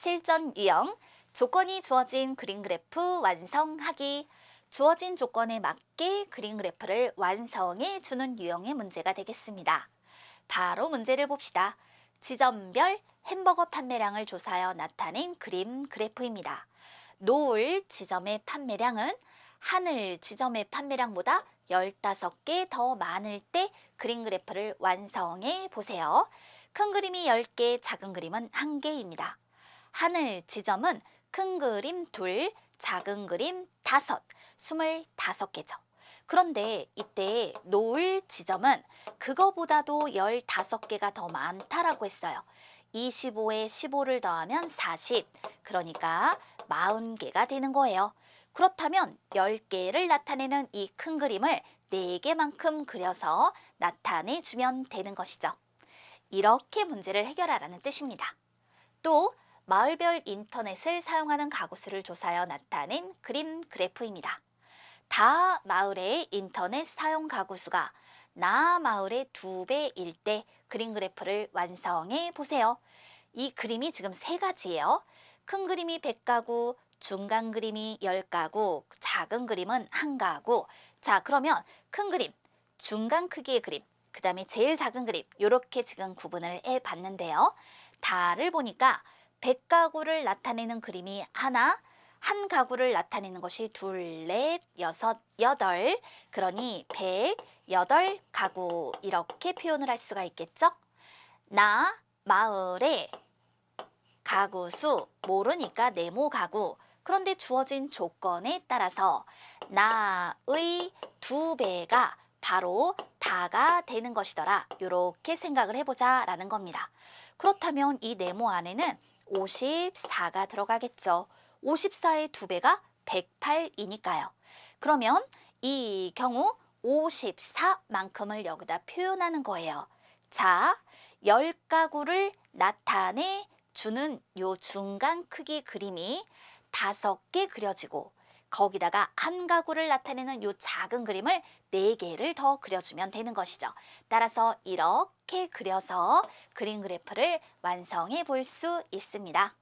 실전 유형 조건이 주어진 그림 그래프 완성하기 주어진 조건에 맞게 그림 그래프를 완성해 주는 유형의 문제가 되겠습니다. 바로 문제를 봅시다. 지점별 햄버거 판매량을 조사하여 나타낸 그림 그래프입니다. 노을 지점의 판매량은 하늘 지점의 판매량보다 15개 더 많을 때 그림 그래프를 완성해 보세요. 큰 그림이 10개, 작은 그림은 1개입니다. 하늘 지점은 큰 그림 둘, 작은 그림 다섯, 25개죠. 그런데 이때 노을 지점은 그거보다도 15개가 더 많다라고 했어요. 25에 15를 더하면 40, 그러니까 40개가 되는 거예요. 그렇다면 10개를 나타내는 이 큰 그림을 4개만큼 그려서 나타내 주면 되는 것이죠. 이렇게 문제를 해결하라는 뜻입니다. 또 마을별 인터넷을 사용하는 가구 수를 조사하여 나타낸 그림 그래프입니다. 다 마을의 인터넷 사용 가구 수가 나 마을의 두 배일 때 그림 그래프를 완성해 보세요. 이 그림이 지금 세 가지예요. 큰 그림이 100가구, 중간 그림이 10가구, 작은 그림은 한 가구. 자, 그러면 큰 그림, 중간 크기의 그림, 그 다음에 제일 작은 그림, 이렇게 지금 구분을 해 봤는데요. 다를 보니까 100가구를 나타내는 그림이 하나, 한 가구를 나타내는 것이 둘, 넷, 여섯, 여덟. 그러니 108 가구 이렇게 표현을 할 수가 있겠죠? 나 마을에 가구 수 모르니까 네모 가구. 그런데 주어진 조건에 따라서 나의 두 배가 바로 다가 되는 것이더라. 이렇게 생각을 해보자 라는 겁니다. 그렇다면 이 네모 안에는 54가 들어가겠죠. 54의 두 배가 108이니까요. 그러면 이 경우 54만큼을 여기다 표현하는 거예요. 자, 10가구를 나타내 주는 요 중간 크기 그림이 다섯 개 그려지고 거기다가 한 가구를 나타내는 요 작은 그림을 네 개를 더 그려주면 되는 것이죠. 따라서 이렇게 그려서 그림 그래프를 완성해 볼 수 있습니다.